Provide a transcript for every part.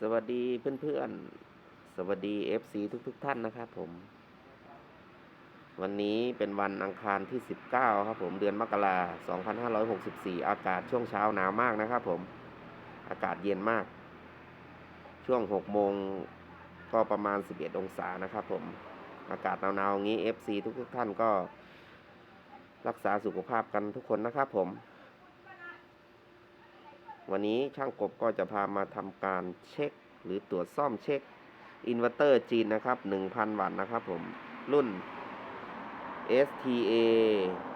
สวัสดีเพื่อนๆ สวัสดี FC ทุกๆ ท่านนะครับผม วันนี้เป็นวันอังคารที่ 19 ครับผมเดือนมกราคม2564อยหกสิบสี่อากาศช่วงเช้าหนาวมากนะครับผม อากาศเย็นมาก ช่วง6โมงก็ประมาณ11องศานะครับผม อากาศหนาวๆอย่างนี้ FC ทุกๆ ท่านก็ รักษาสุขภาพกันทุกคนนะครับผม วันนี้ช่างกบก็จะพามาทำการเช็ค หรือตรวจซ่อมเช็คอินเวอร์เตอร์จีนนะครับ 1,000 วัตต์นะครับผม รุ่น STA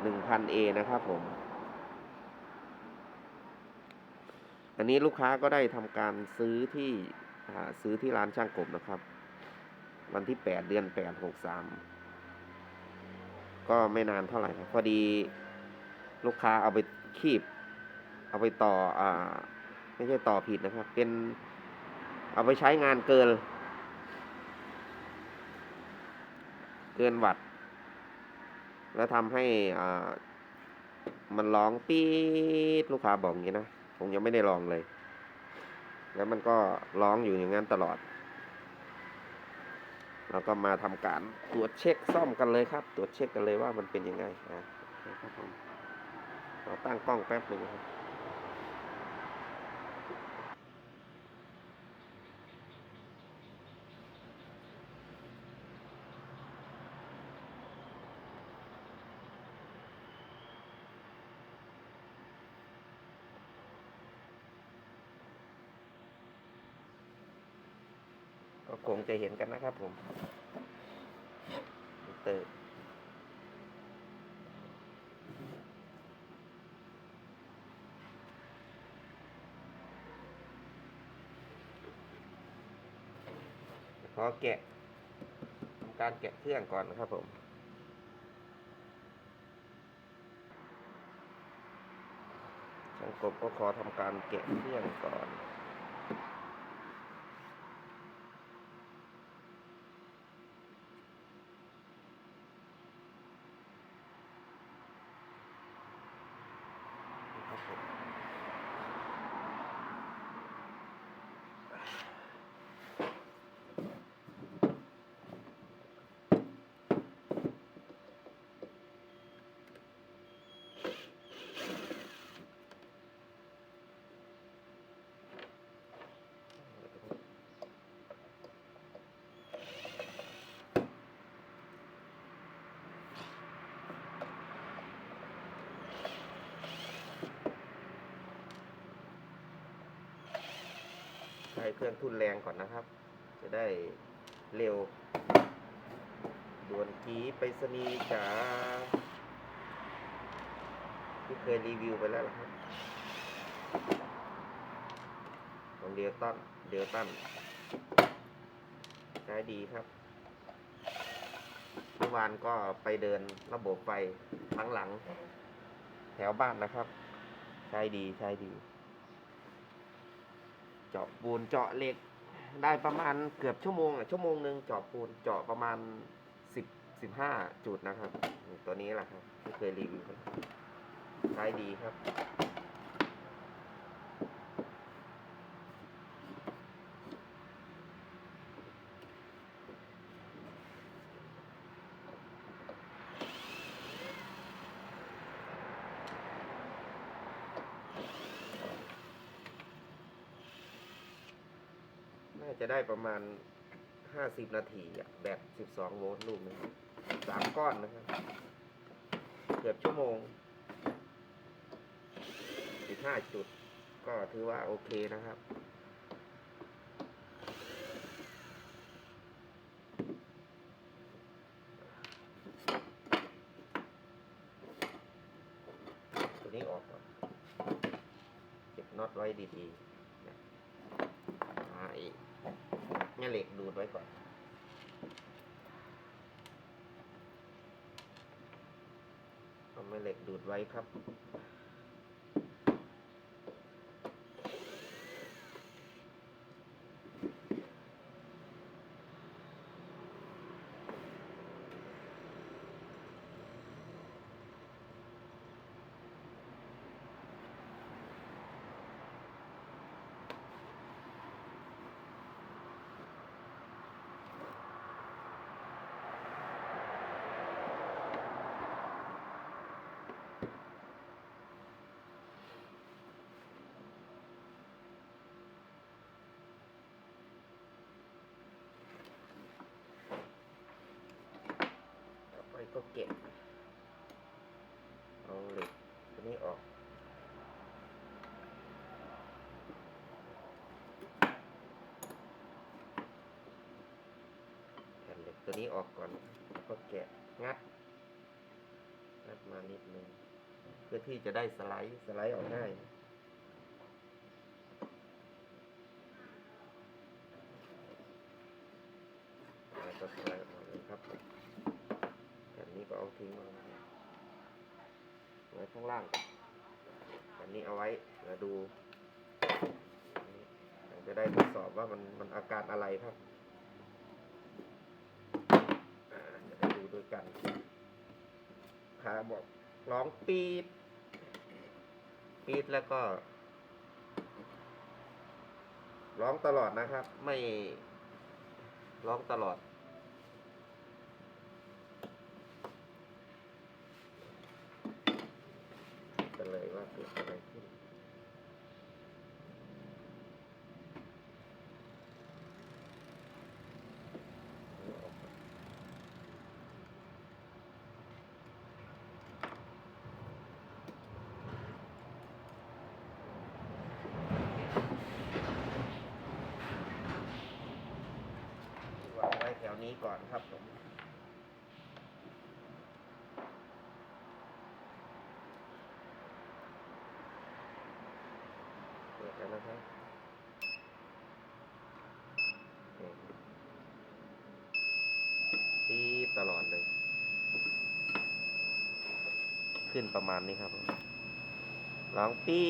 1000A นะครับผม อันนี้ลูกค้าก็ได้ทำการซื้อที่ซื้อที่ร้านช่างกบนะครับ วันที่ 8 เดือน 8 63 ก็ไม่นานเท่าไหร่ครับ พอดีลูกค้าเอาไปคีบ เอาไปต่ออ่า ไม่ใช่ต่อผิดนะครับ เป็นเอาไปใช้งานเกิน เกินวัตต์แล้วทำให้อ่ามันร้องปี๊ดลูกค้าบอกอย่างนี้นะ ผมยังไม่ได้ลองเลย แล้วมันก็ร้องอยู่อย่างนั้นตลอด เราก็มาทำการตรวจเช็คซ่อมกันเลยครับ ตรวจเช็คกันเลยว่ามันเป็นยังไงอะครับผมเราตั้งกล้องแป๊บหนึ่งครับ ก็คงจะเห็นกันนะครับผมเตอร์ขอแกะทำการแกะเครื่องก่อนนะครับผมช่างกบก็ขอทำการแกะเครื่องก่อน ครับผมใช้ เครื่องทุนแรงก่อนนะครับ จะได้เร็วด่วนกีไปรษณีจ๋าที่เคยรีวิวไปแล้วละครับของเดียวตันเดียวตันใช้ดีครับเมื่อวานก็ไปเดินระบบไฟทั้งหลัง แถวบ้านนะครับ ใช้ดีใช้ดี เจาะปูนเจาะเหล็ก ได้ประมาณเกือบชั่วโมงอะชั่วโมงหนึ่งเจาะปูนเจาะประมาณสิบสิบห้าจุดนะครับ ตัวนี้แหละครับที่เคยรีวิวใช้ดีครับ จะได้ประมาณห้าสิบนาทีอะแบบสิบสองโวลต์ลูกนึงสามก้อนนะครับ เกือบชั่วโมงสิบห้าจุด ก็ถือว่าโอเคนะครับ ตัวนี้ออกก่อนเก็บน็อตไว้ดีๆนะหาไอ้ แม่เหล็กดูดไว้ก่อน เอาแม่เหล็กดูดไว้ครับ น ก็เก็บ เอาเหล็กตัวนี้ออก แผ่นเหล็กตัวนี้ออกก่อนแล้วก็แกะงัด งัดมานิดนึง เพื่อที่จะได้สไลด์ สไลด์ออกง่ายวก็สไลด์ออกมาเลยครับแผ่นนี้ก็เอาทิ้งมาไว้ข้าง ล่างแผ่นนี้เอาไว้เดี๋ยวดูเราจะได้ทดสอบว่ามันมันอาการอะไรครับจะได้ดูด้วยกันขาบอกร้องปีดปีดแล้วก็ร้องตลอดนะครับ ไม่ร้องตลอด กัน เลยว่าเกิดอะไรขึ้นเอาออกก่อนวางไว้แถวนี้ก่อนครับผม เปิดแล้วนะครับนี่ปี๊ด ตลอดเลย ขึ้นประมาณนี้ครับร้องปี๊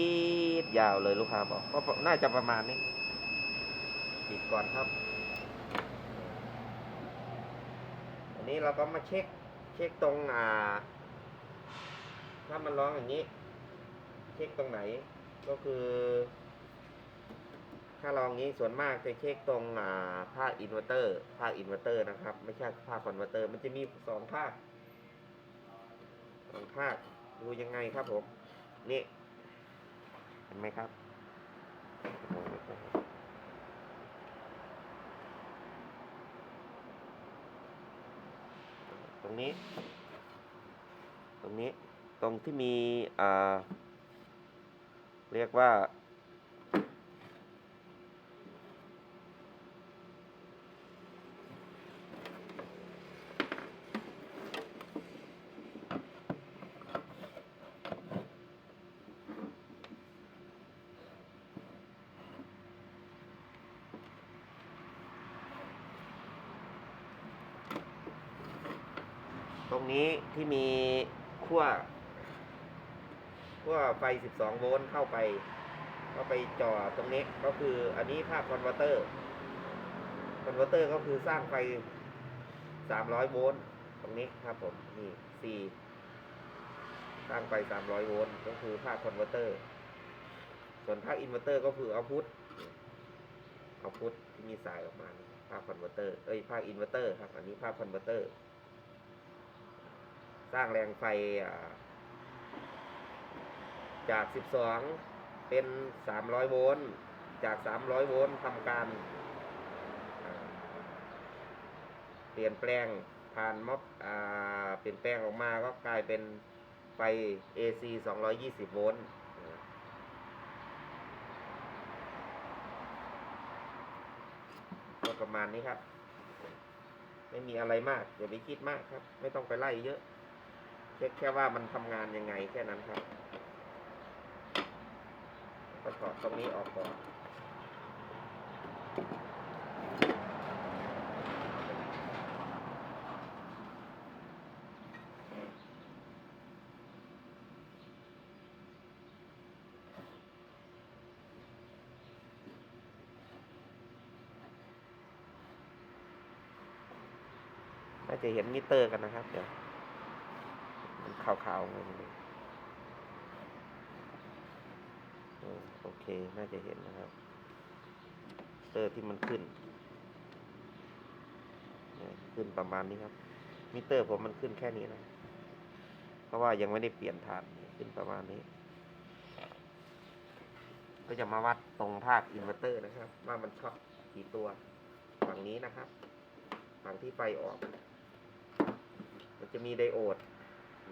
ดยาวเลยลูกค้าบอกก็น่าจะประมาณนี้ปิดก่อนครับ อันนี้เราก็มาเช็ค เช็คตรงอ่า ถ้ามันร้องอย่างนี้ เช็คตรงไหน ก็คือ ถ้าลองนี้ส่วนมากจะเช็คตรงอ่าภาคอินเวอร์เตอร์ภาคอินเวอร์เตอร์นะครับ ไม่ใช่ภาคคอนเวอร์เตอร์ มันจะมีสองภาคสองภาคดูยังไงครับผม นี่ เห็นไหมครับ ตรงนี้ ตรงนี้ตรงที่มีเรียกว่า นี้ที่มีขั้วขั้วไฟ 12 โวลต์เข้าไปก็ไปจ่อตรงนี้ก็คืออันนี้ภาคคอนเวอร์เตอร์คอนเวอร์เตอร์ก็คือสร้างไฟ 300 โวลต์ตรงนี้ครับผมนี่ C สร้างไฟ 300 โวลต์ก็คือภาคคอนเวอร์เตอร์ ส่วนภาคอินเวอร์เตอร์ก็คือเอาพุทเอาพุทที่มีสายออกมาภาคคอนเวอร์เตอร์เอ้ยภาคอินเวอร์เตอร์ครับอันนี้ภาคคอนเวอร์เตอร์ สร้างแรงไฟจาก 12 เป็น 300 โวลต์ จาก 300 โวลต์ทำการ เปลี่ยนแปลงผ่านม็อบเปลี่ยนแปลงออกมาก็กลายเป็นไฟ AC 220 โวลต์ก็ประมาณนี้ครับ ไม่มีอะไรมาก อย่าไปคิดมากครับ ไม่ต้องไปไล่เยอะ เช็คแค่ว่ามันทำงานยังไงแค่นั้นครับก็ถอดตรงนี้ออกก่อนน่าจะเห็นมิเตอร์กันนะครับ เดี๋ยว ขาวๆไงไม่รู้โอเค น่าจะเห็นนะครับเตอร์ที่มันขึ้นขึ้นประมาณนี้ครับ มิเตอร์ผมมันขึ้นแค่นี้นะ เพราะว่ายังไม่ได้เปลี่ยนฐานขึ้นประมาณนี้ ก็จะมาวัดตรงภาคอินเวอร์เตอร์นะครับ ว่ามันช็อตกี่ตัวฝั่งนี้นะครับ ฝั่งที่ไฟออก มันจะมีไดโอด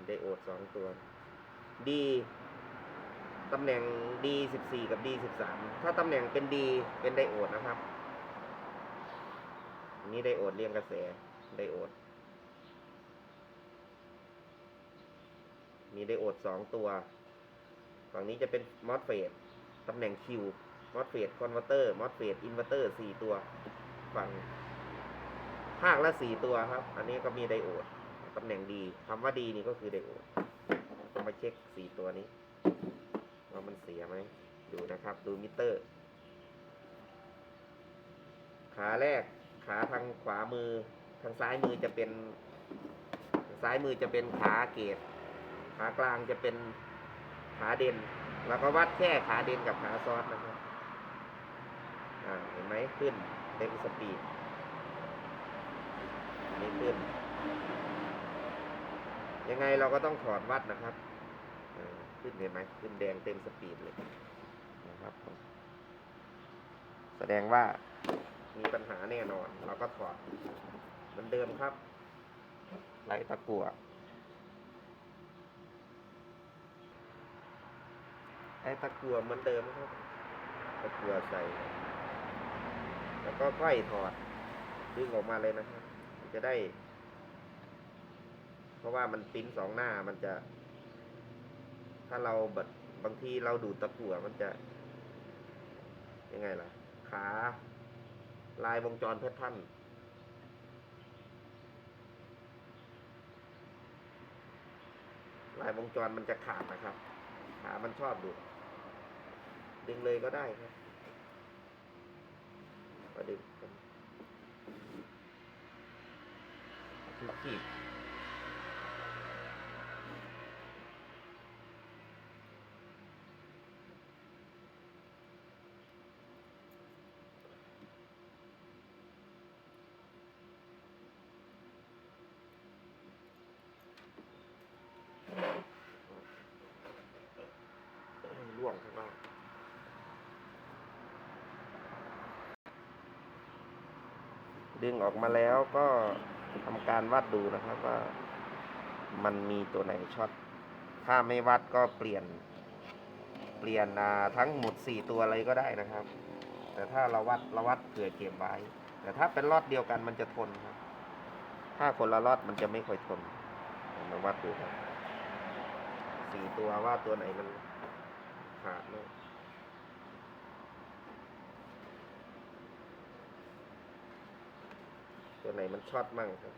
ไดโอดสองตัว D ตำแหน่ง D สิบสี่กับ D สิบสามถ้าตำแหน่งเป็น D เป็นไดโอดนะครับนนี้ไดโอดเรียงกระแสไดโอด มีไดโอดสองตัว ฝั่งนี้จะเป็นมอสเฟตตำแหน่ง Q มอสเฟตคอนเวอร์เตอร์มอสเฟตอินเวอร์เตอร์สี่ตัว ฝั่ง ภาคละสี่ตัวครับ อันนี้ก็มีไดโอด ตำแหน่งดีคำว่าดีนี่ก็คือไดโอดต้องมาเช็คสี่ตัวนี้ว่ามันเสียไหมดูนะครับ ดูมิเตอร์ ขาแรกขาทางขวามือ ทางซ้ายมือจะเป็นซ้ายมือจะเป็นขาเกตขากลางจะเป็นขาเด่น แล้วก็วัดแค่ขาเด่นกับขาซอสนะครับอ่าเห็นไหมขึ้นเต็มสปีดนี่ขึ้น ยังไงเราก็ต้องถอดวัดนะครับขึ้นเห็นไหมขึ้นแดงเต็มสปีดเลยนะครับ แสดงว่ามีปัญหาแน่นอน เราก็ถอดเหมือนเดิมครับ ไหลตะกั่วไอ้ตะกั่วเหมือนเดิมครับ ตะกั่วใส่ แล้วก็ค่อยถอดดึงออกมาเลยนะครับ จะได้ ราะว่ามันปิ้นสองหน้ามันจะ ถ้าเราแบบบางทีเราดูดตะกั่วมันจะ ยังไงล่ะ ขา ลายวงจรเพชรท่านลายวงจรมันจะขาดนะครับ ขามันชอบดูดึงเลยก็ได้ครับก็ดึงกันกขีดล่วงข้างนอก ดึงออกมาแล้วก็ทำการวัดดูนะครับว่ามันมีตัวไหนช็อต ถ้าไม่วัดก็เปลี่ยน เปลี่ยนทั้งหมดสี่ตัวเลยก็ได้นะครับ แต่ถ้าเราวัดเราวัดเผื่อเก็บไว้ แต่ถ้าเป็นรอดเดียวกันมันจะทนครับ ถ้าคนละรอดมันจะไม่ค่อยทนมาวัดดูครับสี่ตัวว่าตัวไหนมันขาดเนอ ตัวไหนมันช็อตมั่งครับ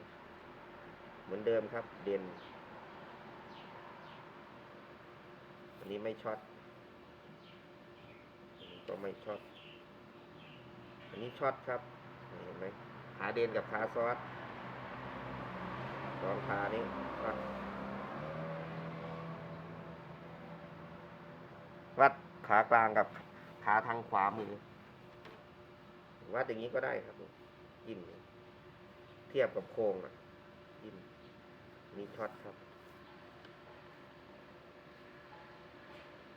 เหมือนเดิมครับ เด่น อันนี้ไม่ช็อตก็ไม่ช็อต อันนี้ช็อตครับเห็นไหมขาเด่นกับขาซอสสองขานี้ช็อตวัดขากลางกับขาทางขวามือวัดอย่างนี้ก็ได้ครับยิ้ม เทียบกับโครงอะยิ้มนี่ช็อตครับ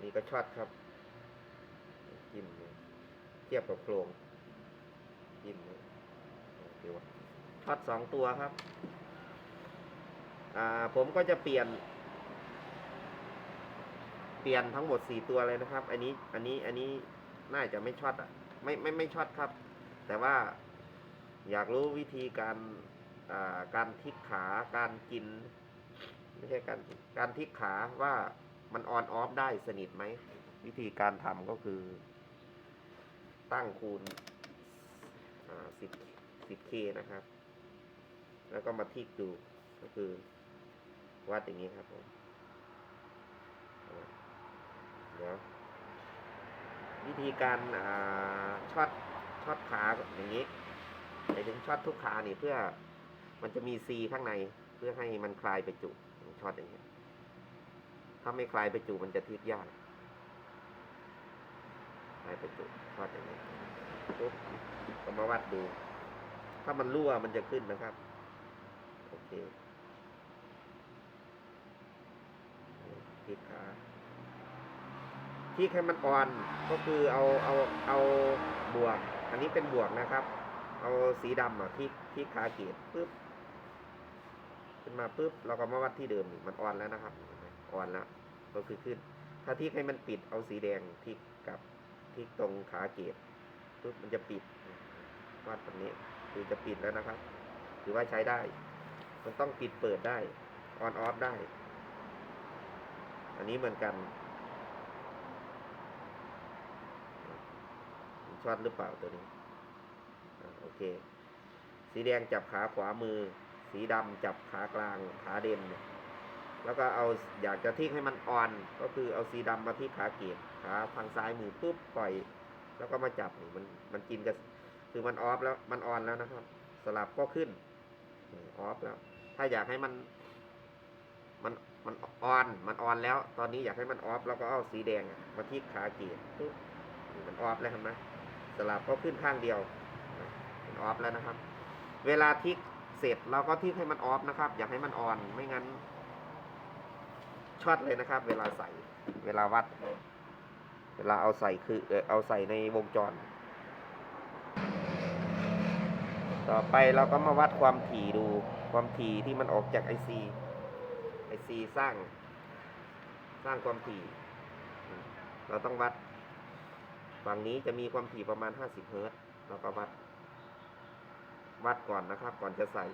นี่ก็ช็อตครับยิ้มเทียบกับโครงยิ้มเยเดี๋ยวช็อตสองตัวครับ อ่า ผมก็จะเปลี่ยน เปลี่ยนทั้งหมดสี่ตัวเลยนะครับ อันนี้ อันนี้ อันนี้ น่าจะไม่ช็อตอะ ไม่ ไม่ ไม่ช็อตครับ แต่ว่า อยากรู้วิธีการการทิกขาการกินไม่ใช่การการทิกขาว่ามันออนออฟได้สนิทไหม วิธีการทำก็คือ ตั้งคูณสิบสิบเคนะครับ แล้วก็มาทิกดูก็คือวัดอย่างนี้ครับผมเดี๋ยววิธีการช็อตช็อตขาอย่างนี้ หมายถึงช็อตทุกขานี่เพื่อมันจะมีซีข้างในเพื่อให้มันคลายไปจุช็อตอย่างนี้ย ถ้าไม่คลายไปจุมันจะทิกยากคลายไปจุช็อตอย่างนี้ปุ๊บก็มาวัดดู ถ้ามันรั่วมันจะขึ้นนะครับ โอเคทิกขาทิกให้มันอ่อนก็คือเอาเอาเอาบวก อันนี้เป็นบวกนะครับ เอาสีดำอะทิกทิกขาเกียรปุ๊บขึ้นมาปุ๊บเราก็มาวัดที่เดิมมันออนแล้วนะครับเห็นไหมออนแล้วก็คือขึ้น ถ้าทิกให้มันปิดเอาสีแดงทิกกับทิกตรงขาเกตปุ๊บมันจะปิดวัดตรงนี้คือจะปิดแล้วนะครับถือว่าใช้ได้ มันต้องปิดเปิดได้ออนออฟได้ อันนี้เหมือนกันช็อตหรือเปล่าตัวนี้ โอเค สีแดงจับขาขวามือ สีดำจับขากลางขาเด่น แล้วก็เอาอยากจะทิ้งให้มันออน ก็คือเอาสีดำมาที่ขาเกียรขาทางซ้ายมือปุ๊บปล่อย แล้วก็มาจับนี่มันมันกินกับคือมันออฟแล้วมันออนแล้วนะครับ สลับก็ขึ้นออฟแล้ว ถ้าอยากให้มันมันมันออน มันออนแล้ว ตอนนี้อยากให้มันออฟแล้วก็เอาสีแดงมาที่ขาเกียร์ปุ๊บมันออฟแล้วเห็นไหมสลับก็ขึ้นข้างเดียว ออฟแล้วนะครับ เวลาทิกเสร็จเราก็ทิกให้มันออฟนะครับ อยากให้มันออนไม่งั้นช็อตเลยนะครับ เวลาใส่เวลาวัด เวลาเอาใส่คือเอ่อเอาใส่ในวงจร ต่อไปเราก็มาวัดความถี่ดูความถี่ที่มันออกจากไอซีไอซีสร้าง สร้างความถี่ เราต้องวัด ฝั่งนี้จะมีความถี่ประมาณ 50 เฮิรตซ์เราก็วัด วัดก่อนนะครับ ก่อนจะใส่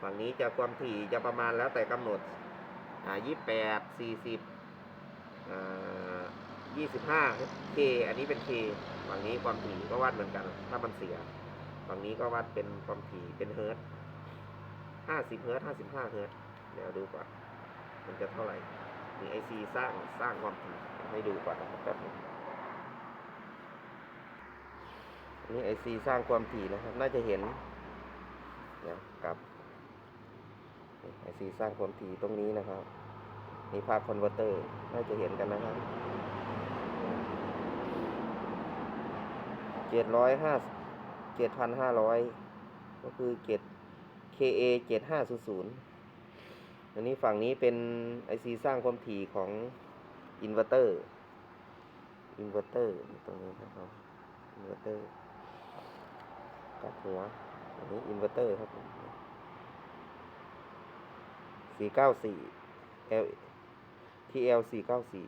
ฝั่งนี้จะความถี่จะประมาณแล้วแต่กำหนดอ่า28 40อ่า25 K อันนี้เป็น K ฝั่งนี้ความถี่ก็วัดเหมือนกัน ถ้ามันเสีย ฝั่งนี้ก็วัดเป็นความถี่เป็นเฮิร์ตห้าสิบเฮิร์ตห้าสิบห้าเฮิร์ตเดี๋ยวดูก่อน มันจะเท่าไหร่ มีไอซีสร้างสร้างความถี่ให้ดูก่อนนะครับแป๊บนึงอันนี้ไอซีสร้างความถี่นะครับ น่าจะเห็น เดี๋ยวกลับไอซีสร้างความถี่ตรงนี้นะครับนี่ภาพคอนเวอร์เตอร์น่าจะเห็นกันนะครับเจ็ดร้อยห้าเจ็ดพันห้าร้อยก็คือเจ็ด KA เจ็ดห้าศูนย์ศูนย์อันนี้ฝั่งนี้เป็นไอซีสร้างความถี่ของอินเวอร์เตอร์อินเวอร์เตอร์ตรงนี้นะครับอินเวอร์เตอร์กับหัว อันนี้อินเวอร์เตอร์ครับผมสี่เก้าสี่ L TL สี่เก้าสี่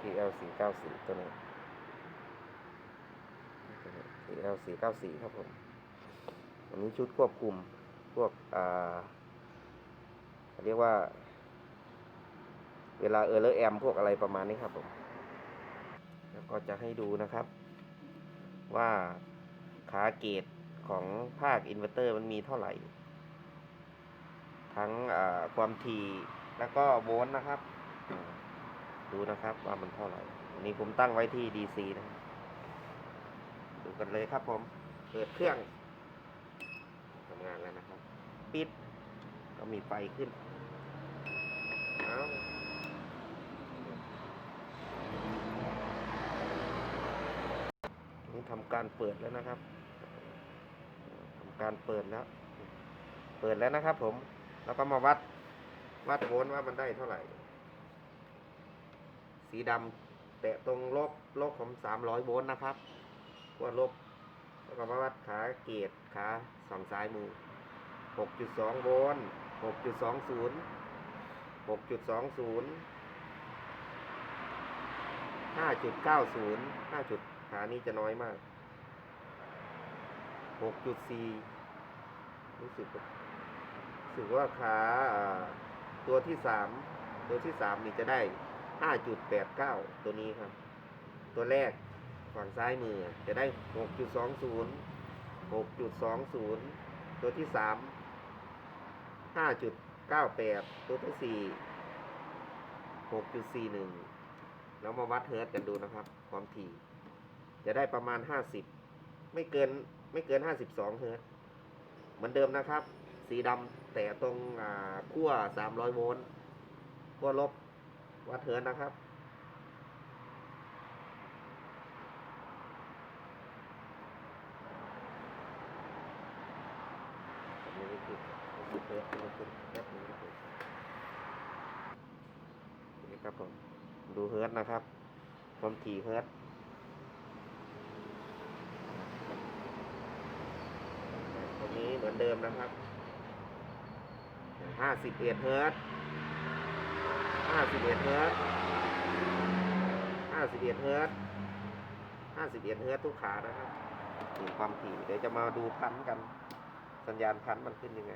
TL สี่เก้าสี่ตัวนี้ TL สี่เก้าสี่ครับผม อันนี้ชุดควบคุม พวก อ่าเขาเรียกว่า เวลาเออร์เลอร์แอม พวกอะไรประมาณนี้ครับผม แล้วก็จะให้ดูนะครับ ว่าขาเกตของภาคอินเวอร์เตอร์มันมีเท่าไหร่ ทั้งความถี่แล้วก็โวลต์นะครับ ดูนะครับว่ามันเท่าไหร่อันนี้ผมตั้งไว้ที่ DC นะดูกันเลยครับผมเปิดเครื่องทำงานแล้วนะครับ ปิดก็มีไฟขึ้นเอา ทำการเปิดแล้วนะครับทำการเปิดแล้ว เปิดแล้วนะครับ ผม แล้วก็มาวัด วัดโวลต์ว่ามันได้เท่าไหร่ สีดำแตะตรงลบลบของสามร้อยโวลต์นะครับว่าลบ แล้วก็มาวัดขาเกียร์ขาสองซ้ายมือหกจุดสองโวลต์หกจุดสองศูนย์หกจุดสองศูนย์ห้าจุดเก้าศูนย์ห้าจุดานี้จะน้อยมากหกจุดสี่รู้สึกว่ารู้สึกว่าขาตัวที่สามตัวที่สามนี่จะได้ห้าจุดแปดเก้าตัวนี้ครับ ตัวแรกฝั่งซ้ายมือจะได้ 6.20 6.20 ตัวที่ 3 5.98 ตัวที่ 4 6.41 แล้วมาวัดเฮิร์ตกันดูนะครับ ความถี่ จะได้ประมาณ50ไม่เกินไม่เกิน52เฮิร์ตเหมือนเดิมนะครับ สีดำแต่ตรงขั้ว300โวลต์ขั้วลบวัดเฮิร์ตนะครับผมไม่ได้คิดผมคิดเพิ่มผมคิดแป๊บนึงนะครับนี่ครับผมดูเฮิร์ตนะครับความถี่เฮิร์ต นี้เหมือนเดิมนะครับ51เฮิร์ตซ์51เฮิร์ตซ์51เฮิร์ตซ์51เฮิร์ตซ์ทุกขานะครับนี่ความถี่เดี๋ยวจะมาดูพันกัน สัญญาณพันมันขึ้นยังไง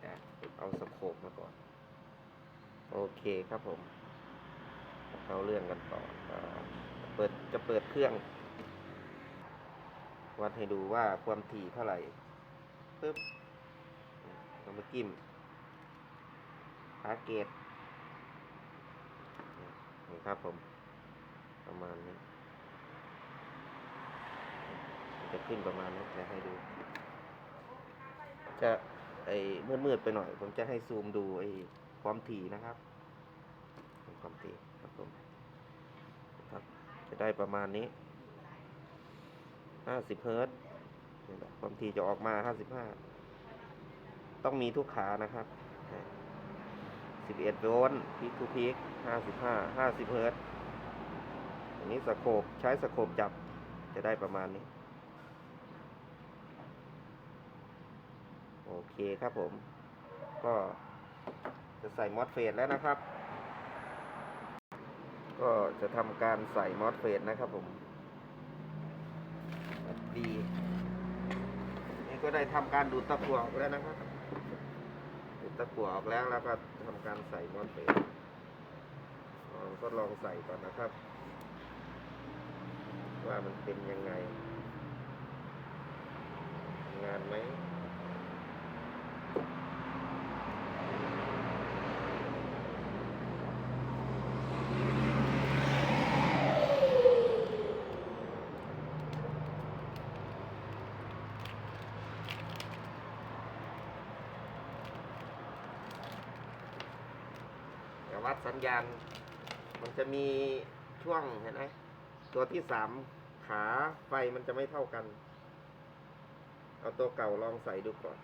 เดี๋ยวเอาสโคปมาก่อน โอเคครับผม เข้าเรื่องกันต่อเปิดจะเปิดเครื่อง วัดให้ดูว่าความถี่เท่าไหร่ปึ๊บเรามากิ้มหาเกตนี่ครับผม ประมาณนี้ จะขึ้นประมาณนี้จะให้ดู จะไอ้มืดๆไปหน่อย ผมจะให้ซูมดูไอ้ความถี่นะครับความถี่ครับผมครับ จะได้ประมาณนี้ ห้าสิบเฮิร์ตซ์ความถี่จะออกมาห้าสิบห้าต้องมีทุกขานะครับสิบเอ็ดโวลต์พีคทูพีคห้าสิบห้าห้าสิบเฮิร์ตซ์อันนี้สโคปใช้สโคปจับจะได้ประมาณนี้ โอเคครับผม ก็จะใส่มอสเฟตแล้วนะครับ ก็จะทำการใส่มอสเฟตนะครับผม ดีนี่ก็ได้ทำการดูดตะกั่วออกแล้วนะครับดูดตะกั่วออกแล้วแล้วก็ทำการใส่มอนเฟตลองก็ลองใส่ก่อนนะครับ ว่ามันเป็นยังไง งานไหม แต่ วัดสัญญาณ มันจะมีช่วงเห็นไหมตัวที่สามขาไฟมันจะไม่เท่ากัน เอาตัวเก่าลองใส่ดูก่อน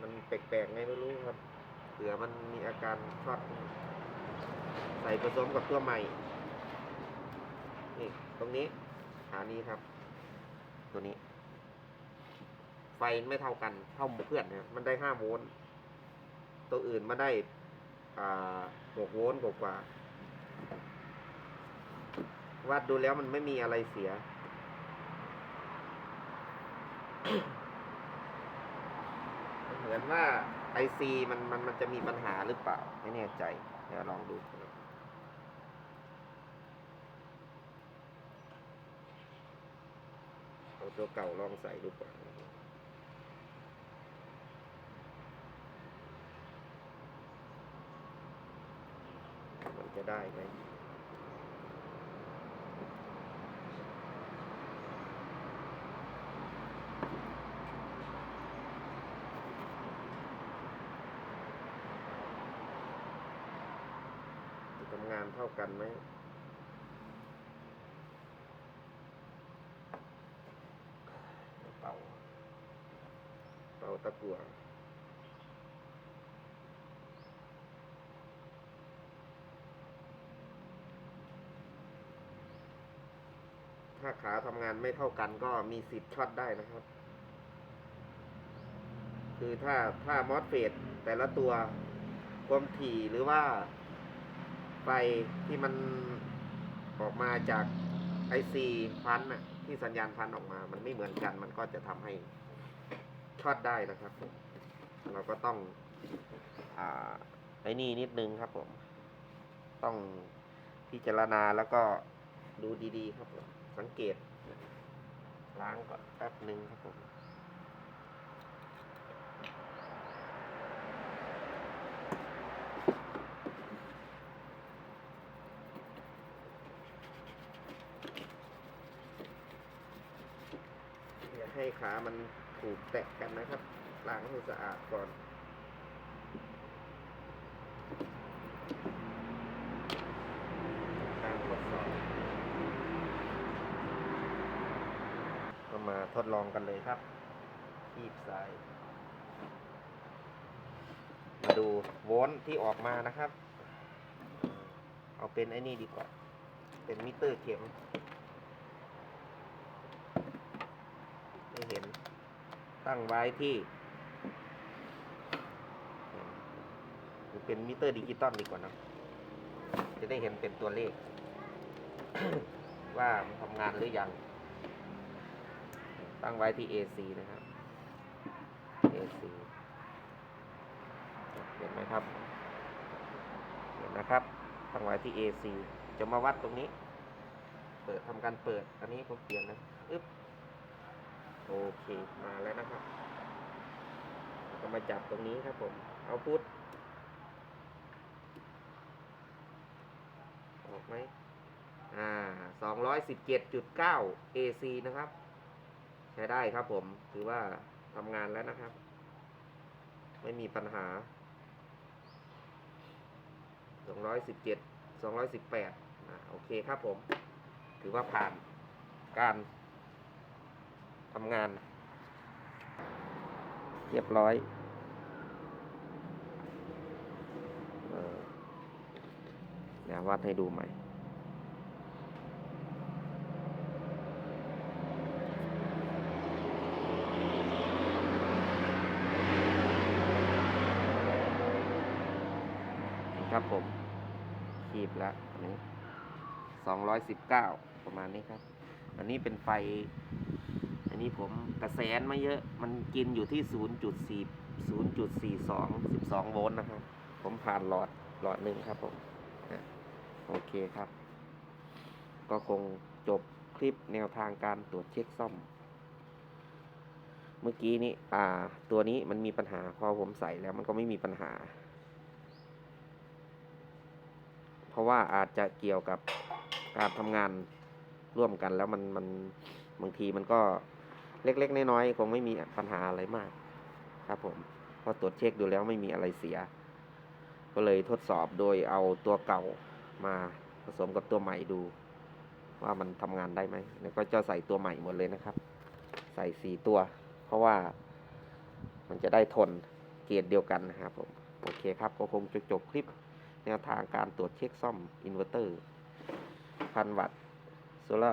มันแปลกๆไงไม่รู้ครับเผื่อมันมีอาการช็อตใส่ผสมกับตัวใหม่ นี่ตรงนี้ขานี้ครับ ตัวนี้ ไฟไม่เท่ากันเท่าหมู่เพื่อนเนี่ยมันได้ห้าโวลต์ตัวอื่นมาได้ หกโวลต์กว่าวัดดูแล้วมันไม่มีอะไรเสีย เหมือนว่าไอซีมันมันมันจะมีปัญหาหรือเปล่า ไม่แน่ใจ เดี๋ยวลองดูเอาตัวเก่าลองใส่ดูก่อนมัน จะได้ไหมทำงานเท่ากันไหมเป่า เป่าตะกั่ว ถ้าขาทำงานไม่เท่ากันก็มีสิทธิ์ช็อตได้นะครับ คือถ้าถ้ามอสเฟตแต่ละตัวความถี่หรือว่าไฟที่มันออกมาจากไอซีพันน่ะ ที่สัญญาณพันออกมา มันไม่เหมือนกัน มันก็จะทำให้ช็อตได้นะครับ เราก็ต้องอไอ้นี่นิดนึงครับผม ต้องพิจารณาแล้วก็ดูดี ๆ ครับผม สังเกต ล้างก่อนแป๊บหนึ่งครับผมอย่าให้ขามันถูกแตะกันนะครับ ล้างให้สะอาดก่อน การทดสอบก็มา ทดลองกันเลยครับ คีบสาย มาดูโวลต์ที่ออกมานะครับ เอาเป็นไอ้นี่ดีกว่า เป็นมิเตอร์เข็มไม่เห็น ตั้งไว้ที่ เป็นมิเตอร์ดิจิตอลดีกว่านะจะได้เห็นเป็นตัวเลข ว่ามันทำงานหรือยัง ตั้งไว้ที่ AC นะครับ AC เห็นไหมครับ เห็นนะครับ ตั้งไว้ที่ AC จะมาวัดตรงนี้ เปิดทำการเปิด อันนี้ผมเปลี่ยนนะอึ๊บโอเค มาแล้วนะครับ ก็มาจับตรงนี้ครับผม เอาพุทออกไหมอ่าสองร้อยสิบเจ็ดจุดเก้า AC นะครับ ช้ได้ครับผม ถือว่าทำงานแล้วนะครับ ไม่มีปัญหาสองร้อยสิบเจ็ดสองร้อยสิบแปดโอเคครับผม ถือว่าผ่านการทำงาน เรียบร้อยเออเดี๋ยววัดให้ดูใหม่ องร้อยสิบเก้าประมาณนี้ครับ อันนี้เป็นไฟ อันนี้ผมกระแสนมาเยอะ มันกินอยู่ที่ศูนย์จุดสี่ศูนย์จุดสี่สองสิบสองโวลต์นะครับ ผมผ่านหลอดหลอดหนึ่งครับผมโอเคครับ ก็คงจบคลิปแนวทางการตรวจเช็คซ่อม เมื่อกี้นี้อ่า ตัวนี้มันมีปัญหา พอผมใส่แล้วมันก็ไม่มีปัญหา เพราะว่าอาจจะเกี่ยวกับ การทำงานร่วมกันแล้วมันมันบางทีมันก็เล็ก ๆ น้อยๆคงไม่มีปัญหาอะไรมาก ครับผมพอตรวจเช็คดูแล้วไม่มีอะไรเสีย ก็เลยทดสอบโดยเอาตัวเก่ามาผสมกับตัวใหม่ดู ว่ามันทำงานได้ไหมแล้วก็จะใส่ตัวใหม่หมดเลยนะครับ ใส่สี่ตัว เพราะว่ามันจะได้ทนเกรดเดียวกันนะครับผมโอเคครับก็คงจะจบคลิปแนวทางการตรวจเช็คซ่อมอินเวอร์เตอร์ พันวัตต์โซล่า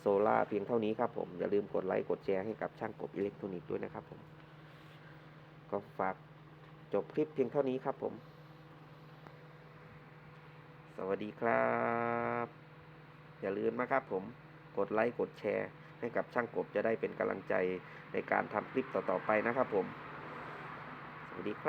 โซล่าเพียงเท่านี้ครับผม อย่าลืมกดไลค์ กดแชร์ให้กับช่างกบอิเล็กทรอนิกส์ด้วยนะครับผม ก็ฝากจบคลิปเพียงเท่านี้ครับผม สวัสดีครับ อย่าลืมนะครับผม กดไลค์ กดแชร์ ให้กับช่างกบจะได้เป็นกำลังใจในการทำคลิปต่อๆไปนะครับผม สวัสดีครับ